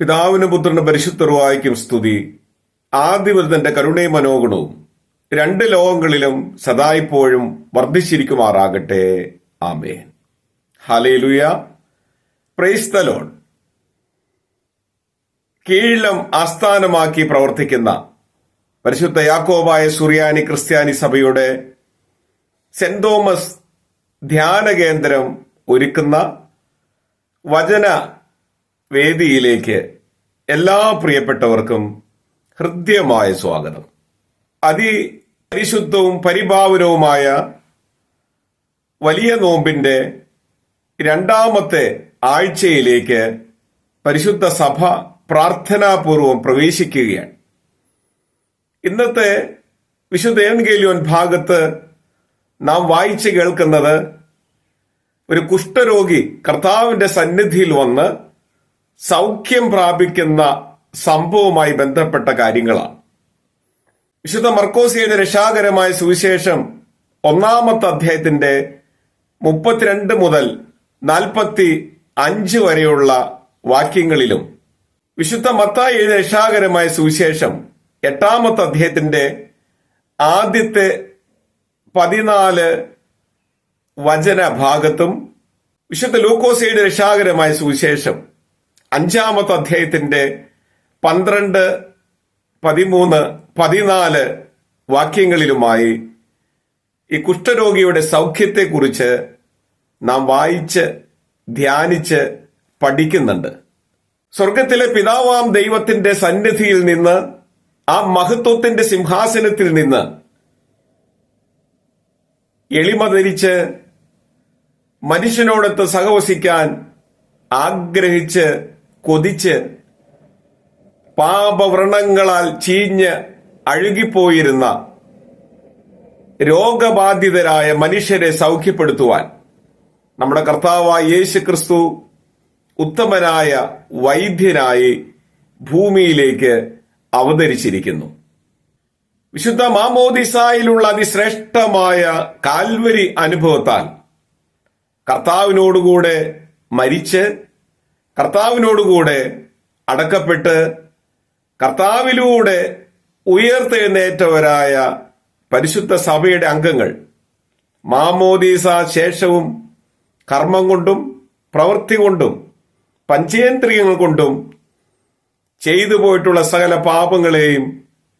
പിതാവിനും പുത്രനും പരിശുദ്ധർവായിക്കും സ്തുതി. ആദ്യവൃതന്റെ കരുണയും മനോഗുണവും രണ്ട് ലോകങ്ങളിലും സദായിപ്പോഴും വർദ്ധിച്ചിരിക്കുമാറാകട്ടെ. ആമേൻ. ഹലേലുയ പ്രൈസ് ദ കീഴിലം ആസ്ഥാനമാക്കി പ്രവർത്തിക്കുന്ന പരിശുദ്ധ യാക്കോബായ സുറിയാനി ക്രിസ്ത്യാനി സഭയുടെ സെന്റ് തോമസ് ധ്യാന കേന്ദ്രം ഒരുക്കുന്ന വചന വേദിയിലേക്ക് എല്ലാ പ്രിയപ്പെട്ടവർക്കും ഹൃദ്യമായ സ്വാഗതം. അതിപരിശുദ്ധവും പരിഭാവനവുമായ വലിയ നോമ്പിന്റെ രണ്ടാമത്തെ ആഴ്ചയിലേക്ക് പരിശുദ്ധ സഭ പ്രാർത്ഥനാപൂർവം പ്രവേശിക്കുകയാണ്. ഇന്നത്തെ വിശുദ്ധ ഏൺഗേലിയോൻ ഭാഗത്ത് നാം വായിച്ചു കേൾക്കുന്നത് ഒരു കുഷ്ഠരോഗി കർത്താവിന്റെ സന്നിധിയിൽ വന്ന് സൗഖ്യം പ്രാപിക്കുന്ന സംഭവവുമായി ബന്ധപ്പെട്ട കാര്യങ്ങളാണ്. വിശുദ്ധ മർക്കോസിയുടെ രക്ഷാകരമായ സുവിശേഷം ഒന്നാമത്തെ അധ്യായത്തിന്റെ മുപ്പത്തിരണ്ട് മുതൽ നാൽപ്പത്തി അഞ്ച് വരെയുള്ള വാക്യങ്ങളിലും വിശുദ്ധ മത്തായി എഴുതിയ രക്ഷാകരമായ സുവിശേഷം എട്ടാമത്തെ അധ്യായത്തിന്റെ ആദ്യത്തെ പതിനാല് വചന ഭാഗത്തും വിശുദ്ധ ലൂക്കോസയുടെ രക്ഷാകരമായ സുവിശേഷം അഞ്ചാമത്തെ അധ്യായത്തിന്റെ പന്ത്രണ്ട് പതിമൂന്ന് പതിനാല് വാക്യങ്ങളിലുമായി ഈ കുഷ്ഠരോഗിയുടെ സൗഖ്യത്തെക്കുറിച്ച് നാം വായിച്ച് ധ്യാനിച്ച് പഠിക്കുന്നുണ്ട്. സ്വർഗത്തിലെ പിതാവാം ദൈവത്തിന്റെ സന്നിധിയിൽ നിന്ന് ആ മഹത്വത്തിന്റെ സിംഹാസനത്തിൽ നിന്ന് എളിമ ധരിച്ച് മനുഷ്യനോടൊത്ത് സഹവസിക്കാൻ ആഗ്രഹിച്ച് കൊതിച്ച് പാപവ്രണങ്ങളാൽ ചീഞ്ഞ് അഴുകിപ്പോയിരുന്ന രോഗബാധിതരായ മനുഷ്യരെ സൗഖ്യപ്പെടുത്തുവാൻ നമ്മുടെ കർത്താവായ യേശു ക്രിസ്തു ഉത്തമനായ വൈദ്യനായി ഭൂമിയിലേക്ക് അവതരിച്ചിരിക്കുന്നു. വിശുദ്ധ മാമോദിസായിലുള്ള അതിശ്രേഷ്ഠമായ കാൽവരി അനുഭവത്താൽ കർത്താവിനോടുകൂടെ മരിച്ച് കർത്താവിനോടുകൂടെ അടക്കപ്പെട്ട് കർത്താവിലൂടെ ഉയർത്തെഴുന്നേറ്റവരായ പരിശുദ്ധ സഭയുടെ അംഗങ്ങൾ മാമോദീസ ശേഷവും കർമ്മം കൊണ്ടും പ്രവൃത്തി കൊണ്ടും പഞ്ചേന്ദ്രിയങ്ങൾ കൊണ്ടും ചെയ്തു പോയിട്ടുള്ള സകല പാപങ്ങളെയും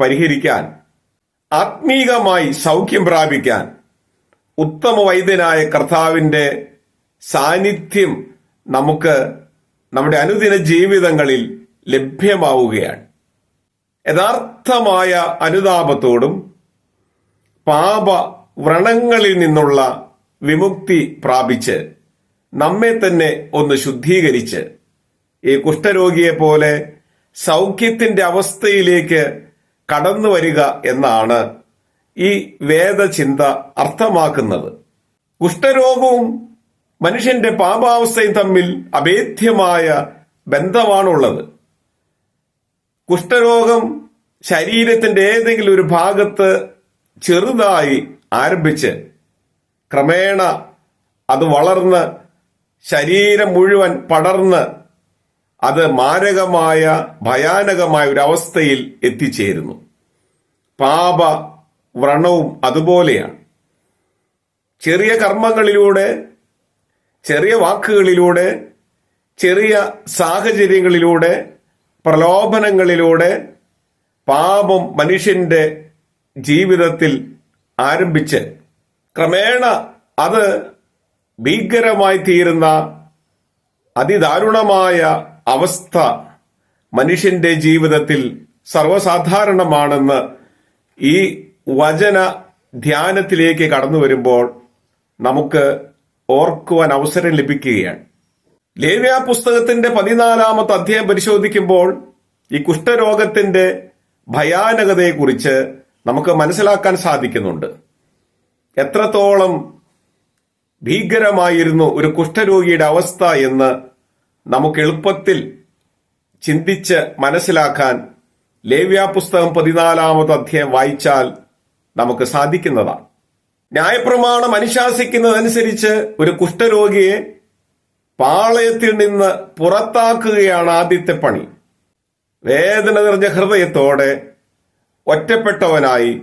പരിഹരിക്കാൻ ആത്മീകമായി സൗഖ്യം പ്രാപിക്കാൻ ഉത്തമ വൈദ്യനായ കർത്താവിന്റെ സാന്നിധ്യം നമുക്ക് നമ്മുടെ അനുദിന ജീവിതങ്ങളിൽ ലഭ്യമാവുകയാണ്. യഥാർത്ഥമായ അനുതാപത്തോടും പാപ വ്രണങ്ങളിൽ നിന്നുള്ള വിമുക്തി പ്രാപിച്ച് നമ്മെ തന്നെ ഒന്ന് ശുദ്ധീകരിച്ച് ഈ കുഷ്ഠരോഗിയെ പോലെ സൗഖ്യത്തിന്റെ അവസ്ഥയിലേക്ക് കടന്നു വരിക എന്നാണ് ഈ വേദചിന്ത അർത്ഥമാക്കുന്നത്. കുഷ്ഠരോഗവും മനുഷ്യന്റെ പാപാവസ്ഥയും തമ്മിൽ അഭേദ്യമായ ബന്ധമാണുള്ളത്. കുഷ്ഠരോഗം ശരീരത്തിന്റെ ഏതെങ്കിലും ഒരു ഭാഗത്ത് ചെറുതായി ആരംഭിച്ച് ക്രമേണ അത് വളർന്ന് ശരീരം മുഴുവൻ പടർന്ന് അത് മാരകമായ ഭയാനകമായ ഒരു അവസ്ഥയിൽ എത്തിച്ചേരുന്നു. പാപ വ്രണവും അതുപോലെയാണ്. ചെറിയ കർമ്മങ്ങളിലൂടെ ചെറിയ വാക്കുകളിലൂടെ ചെറിയ സാഹചര്യങ്ങളിലൂടെ പ്രലോഭനങ്ങളിലൂടെ പാപം മനുഷ്യന്റെ ജീവിതത്തിൽ ആരംഭിച്ച് ക്രമേണ അത് ഭീകരമായി തീരുന്ന അതിദാരുണമായ അവസ്ഥ മനുഷ്യന്റെ ജീവിതത്തിൽ സർവസാധാരണമാണെന്ന് ഈ വചന ധ്യാനത്തിലേക്ക് കടന്നു വരുമ്പോൾ നമുക്ക് ഓർക്കുവാൻ അവസരം ലഭിക്കുകയാണ്. ലേവ്യ പുസ്തകത്തിന്റെ പതിനാലാമത്തെ അധ്യായം പരിശോധിക്കുമ്പോൾ ഈ കുഷ്ഠരോഗത്തിന്റെ ഭയാനകതയെക്കുറിച്ച് നമുക്ക് മനസ്സിലാക്കാൻ സാധിക്കുന്നുണ്ട്. എത്രത്തോളം ഭീകരമായിരുന്നു ഒരു കുഷ്ഠരോഗിയുടെ അവസ്ഥ എന്ന് നമുക്ക് എളുപ്പത്തിൽ ചിന്തിച്ച് മനസ്സിലാക്കാൻ ലേവ്യ പുസ്തകം പതിനാലാമത് അധ്യായം വായിച്ചാൽ നമുക്ക് സാധിക്കുന്നതാണ്. ന്യായപ്രമാണം അനുശാസിക്കുന്നതനുസരിച്ച് ഒരു കുഷ്ഠരോഗിയെ പാളയത്തിൽ നിന്ന് പുറത്താക്കുകയാണ് ആദ്യത്തെ പണി. വേദന നിറഞ്ഞ ഹൃദയത്തോടെ ഒറ്റപ്പെട്ടവനായി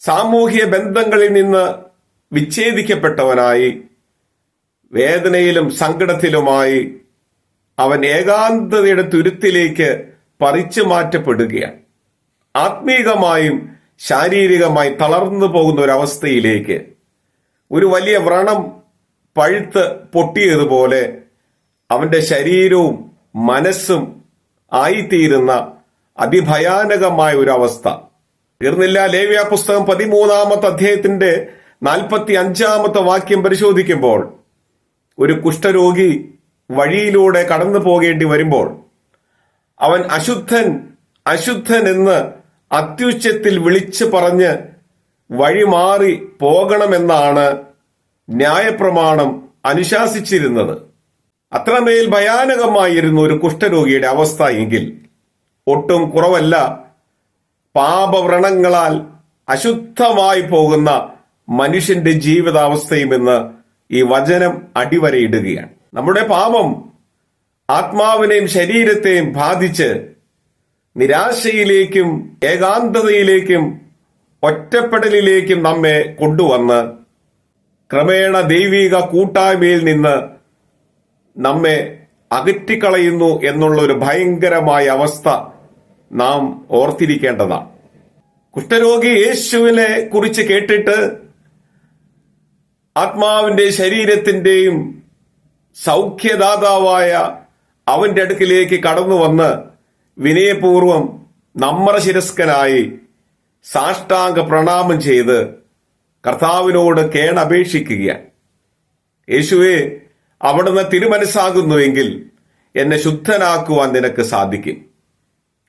സാമൂഹിക ബന്ധങ്ങളിൽ നിന്ന് വിച്ഛേദിക്കപ്പെട്ടവനായി വേദനയിലും സങ്കടത്തിലുമായി അവൻ ഏകാന്തതയുടെ തുരുത്തിലേക്ക് പറിച്ചു മാറ്റപ്പെടുകയാണ്. ആത്മീകമായും ശാരീരികമായി തളർന്നു പോകുന്ന ഒരവസ്ഥയിലേക്ക് ഒരു വലിയ വ്രണം പഴുത്ത് പൊട്ടിയതുപോലെ അവന്റെ ശരീരവും മനസ്സും ആയിത്തീരുന്ന അതിഭയാനകമായ ഒരു അവസ്ഥ തീർന്നില്ല ലേവ്യ പുസ്തകം പതിമൂന്നാമത്തെ അധ്യായത്തിന്റെ നാൽപ്പത്തി അഞ്ചാമത്തെ വാക്യം പരിശോധിക്കുമ്പോൾ ഒരു കുഷ്ഠരോഗി വഴിയിലൂടെ കടന്നു പോകേണ്ടി വരുമ്പോൾ അവൻ അശുദ്ധൻ അശുദ്ധൻ എന്ന് അത്യുച്ചത്തിൽ വിളിച്ചു പറഞ്ഞ് വഴിമാറി പോകണമെന്നാണ് ന്യായപ്രമാണം അനുശാസിച്ചിരുന്നത്. അത്രമേൽ ഭയാനകമായിരുന്നു ഒരു കുഷ്ഠരോഗിയുടെ അവസ്ഥ എങ്കിൽ ഒട്ടും കുറവല്ല. പാപവ്രണങ്ങളാൽ അശുദ്ധമായി പോകുന്ന മനുഷ്യന്റെ ജീവിതാവസ്ഥയുമെന്ന് ഈ വചനം അടിവരയിടുകയാണ്. നമ്മുടെ പാപം ആത്മാവിനെയും ശരീരത്തെയും ബാധിച്ച് നിരാശയിലേക്കും ഏകാന്തതയിലേക്കും ഒറ്റപ്പെടലിലേക്കും നമ്മെ കൊണ്ടുവന്ന് ക്രമേണ ദൈവിക കൂട്ടായ്മയിൽ നിന്ന് നമ്മെ അകറ്റിക്കളയുന്നു എന്നുള്ള ഒരു ഭയങ്കരമായ അവസ്ഥ നാം ഓർത്തിരിക്കേണ്ടതാണ് കുഷ്ഠരോഗി യേശുവിനെ കുറിച്ച് കേട്ടിട്ട് ആത്മാവിന്റെ ശരീരത്തിന്റെയും സൗഖ്യദാതാവായ അവന്റെ അടുക്കിലേക്ക് കടന്നു വന്ന് വിനയപൂർവം നമ്രശിരസ്കനായി സാഷ്ടാംഗ പ്രണാമം ചെയ്ത് കർത്താവിനോട് കേണപേക്ഷിക്കുകയാണ്. യേശുവെ അവിടുന്ന് തിരുമനസ്സാകുന്നുവെങ്കിൽ എന്നെ ശുദ്ധനാക്കുവാൻ നിനക്ക് സാധിക്കും.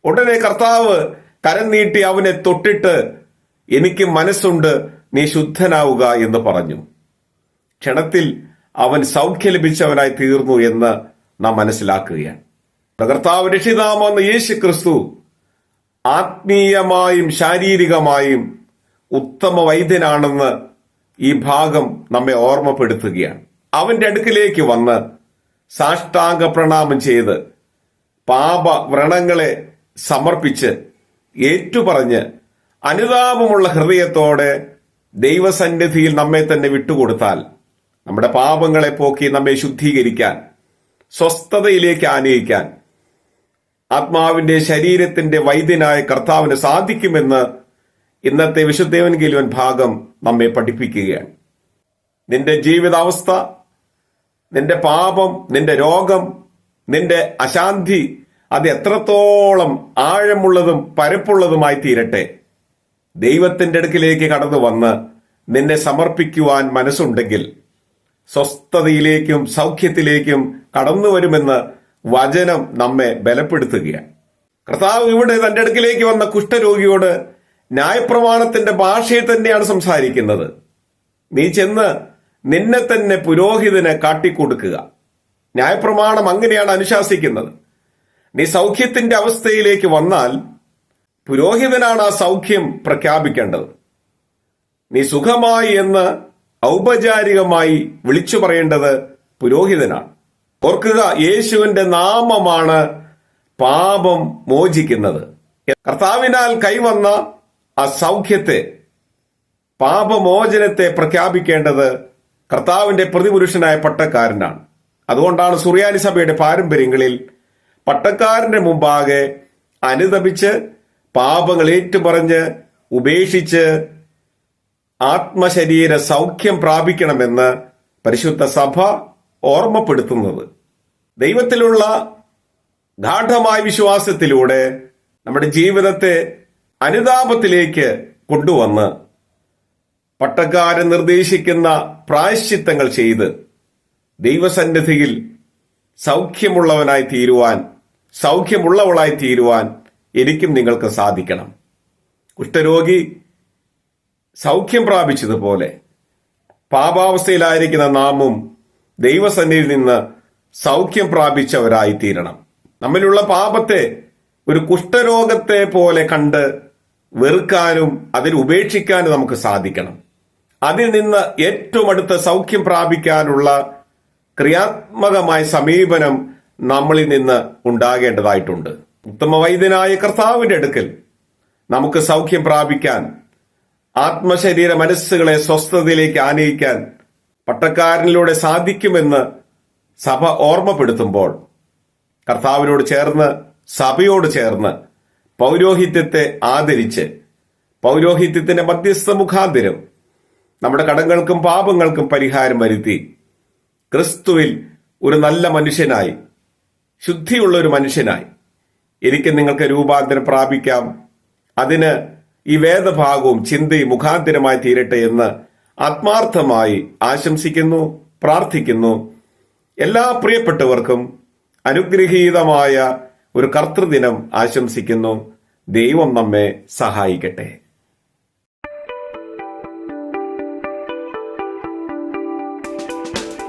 ഉടനെ കർത്താവ് കരം നീട്ടി അവനെ തൊട്ടിട്ട് എനിക്ക് മനസ്സുണ്ട് നീ ശുദ്ധനാവുക എന്ന് പറഞ്ഞു. ക്ഷണത്തിൽ അവൻ സൗഖ്യ ലഭിച്ചവനായി തീർന്നു എന്ന് നാം മനസ്സിലാക്കുകയാണ്. കർത്താവ് രക്ഷിതാമെന്ന യേശു ക്രിസ്തു ആത്മീയമായും ശാരീരികമായും ഉത്തമ വൈദ്യനാണെന്ന് ഈ ഭാഗം നമ്മെ ഓർമ്മപ്പെടുത്തുകയാണ്. അവന്റെ അടുക്കിലേക്ക് വന്ന് സാഷ്ടാംഗ പ്രണാമം ചെയ്ത് പാപ വ്രണങ്ങളെ സമർപ്പിച്ച് ഏറ്റുപറഞ്ഞ് അനുതാപമുള്ള ഹൃദയത്തോടെ ദൈവസന്നിധിയിൽ നമ്മെ തന്നെ വിട്ടുകൊടുത്താൽ നമ്മുടെ പാപങ്ങളെ പോക്കി നമ്മെ ശുദ്ധീകരിക്കാൻ സ്വസ്ഥതയിലേക്ക് ആനയിക്കാൻ ആത്മാവിന്റെ ശരീരത്തിന്റെ വൈദ്യനായ കർത്താവിന് സാധിക്കുമെന്ന് ഇന്നത്തെ വിശുദ്ധേവൻ വിശുദ്ധേവൻഗേലുവൻ ഭാഗം നമ്മെ പഠിപ്പിക്കുകയാണ്. നിന്റെ ജീവിതാവസ്ഥ നിന്റെ പാപം നിന്റെ രോഗം നിന്റെ അശാന്തി അത് എത്രത്തോളം ആഴമുള്ളതും പരപ്പുള്ളതുമായി തീരട്ടെ. ദൈവത്തിന്റെ അടുക്കിലേക്ക് കടന്നു വന്ന് നിന്നെ സമർപ്പിക്കുവാൻ മനസ്സുണ്ടെങ്കിൽ സ്വസ്ഥതയിലേക്കും സൗഖ്യത്തിലേക്കും കടന്നു വരുമെന്ന് വചനം നമ്മെ ബലപ്പെടുത്തുകയാണ്. കർത്താവ് ഇവിടെ തന്റെ അടുക്കിലേക്ക് വന്ന കുഷ്ഠരോഗിയോട് ന്യായപ്രമാണത്തിന്റെ ഭാഷയിൽ തന്നെയാണ് സംസാരിക്കുന്നത്. നീ ചെന്ന് നിന്നെ തന്നെ പുരോഹിതന് കാട്ടിക്കൊടുക്കുക. ന്യായപ്രമാണം അങ്ങനെയാണ് അനുശാസിക്കുന്നത്. നീ സൗഖ്യത്തിന്റെ അവസ്ഥയിലേക്ക് വന്നാൽ പുരോഹിതനാണ് ആ സൗഖ്യം പ്രഖ്യാപിക്കേണ്ടത്. നീ സുഖമായി എന്ന് ഔപചാരികമായി വിളിച്ചു പറയേണ്ടത് പുരോഹിതനാണ്. ഓർക്കുക യേശുവിന്റെ നാമമാണ് പാപം മോചിക്കുന്നത്. കർത്താവിനാൽ കൈവന്ന ആ സൗഖ്യത്തെ പാപമോചനത്തെ പ്രഖ്യാപിക്കേണ്ടത് കർത്താവിന്റെ പ്രതിപുരുഷനായ പട്ടക്കാരനാണ്. അതുകൊണ്ടാണ് സുറിയാനി സഭയുടെ പാരമ്പര്യങ്ങളിൽ പട്ടക്കാരന്റെ മുമ്പാകെ അനുദപിച്ച് പാപങ്ങൾ ഏറ്റുപറഞ്ഞ് ഉപേക്ഷിച്ച് ആത്മശരീര സൗഖ്യം പ്രാപിക്കണമെന്ന് പരിശുദ്ധ സഭ ഓർമ്മപ്പെടുത്തുന്നത്. ദൈവത്തിലുള്ള ഗാഠമായ വിശ്വാസത്തിലൂടെ നമ്മുടെ ജീവിതത്തെ അനുതാപത്തിലേക്ക് കൊണ്ടുവന്ന് പട്ടക്കാരൻ നിർദ്ദേശിക്കുന്ന പ്രായശ്ചിത്തങ്ങൾ ചെയ്ത് ദൈവസന്നിധിയിൽ സൗഖ്യമുള്ളവനായി തീരുവാൻ സൗഖ്യമുള്ളവളായി തീരുവാൻ എനിക്കും നിങ്ങൾക്ക് സാധിക്കണം. കുഷ്ഠരോഗി സൗഖ്യം പ്രാപിച്ചതുപോലെ പാപാവസ്ഥയിലായിരിക്കുന്ന നാമും ദൈവസന്നിധിയിൽ നിന്ന് സൗഖ്യം പ്രാപിച്ചവരായി തീരണം നമ്മിലുള്ള പാപത്തെ ഒരു കുഷ്ഠരോഗത്തെ പോലെ കണ്ട് വെറുക്കാനും അതിൽ ഉപേക്ഷിക്കാനും നമുക്ക് സാധിക്കണം. അതിൽ നിന്ന് ഏറ്റവും അടുത്ത സൗഖ്യം പ്രാപിക്കാനുള്ള ക്രിയാത്മകമായ സമീപനം നമ്മളിൽ നിന്ന് ഉണ്ടാകേണ്ടതായിട്ടുണ്ട്. ഉത്തമ വൈദ്യനായ കർത്താവിന്റെ അടുക്കൽ നമുക്ക് സൗഖ്യം പ്രാപിക്കാൻ ആത്മശരീര മനസ്സുകളെ സ്വസ്ഥതയിലേക്ക് ആനയിക്കാൻ പട്ടക്കാരനിലൂടെ സാധിക്കുമെന്ന് സഭ ഓർമ്മപ്പെടുത്തുമ്പോൾ കർത്താവിനോട് ചേർന്ന് സഭയോട് ചേർന്ന് പൗരോഹിത്യത്തെ ആദരിച്ച് പൗരോഹിത്യത്തിന്റെ മധ്യസ്ഥ മുഖാന്തരം നമ്മുടെ കടങ്ങൾക്കും പാപങ്ങൾക്കും പരിഹാരം വരുത്തി ക്രിസ്തുവിൽ ഒരു നല്ല മനുഷ്യനായി ശുദ്ധിയുള്ള ഒരു മനുഷ്യനായി എനിക്ക് നിങ്ങൾക്ക് രൂപാന്തരം പ്രാപിക്കാം. അതിന് ഈ വേദഭാഗവും ചിന്തയും മുഖാന്തരമായി തീരട്ടെ എന്ന് ആത്മാർത്ഥമായി ആശംസിക്കുന്നു പ്രാർത്ഥിക്കുന്നു. എല്ലാ പ്രിയപ്പെട്ടവർക്കും അനുഗ്രഹീതമായ ഒരു കർത്തൃദിനം ആശംസിക്കുന്നു. ദൈവം നമ്മെ സഹായിക്കട്ടെ.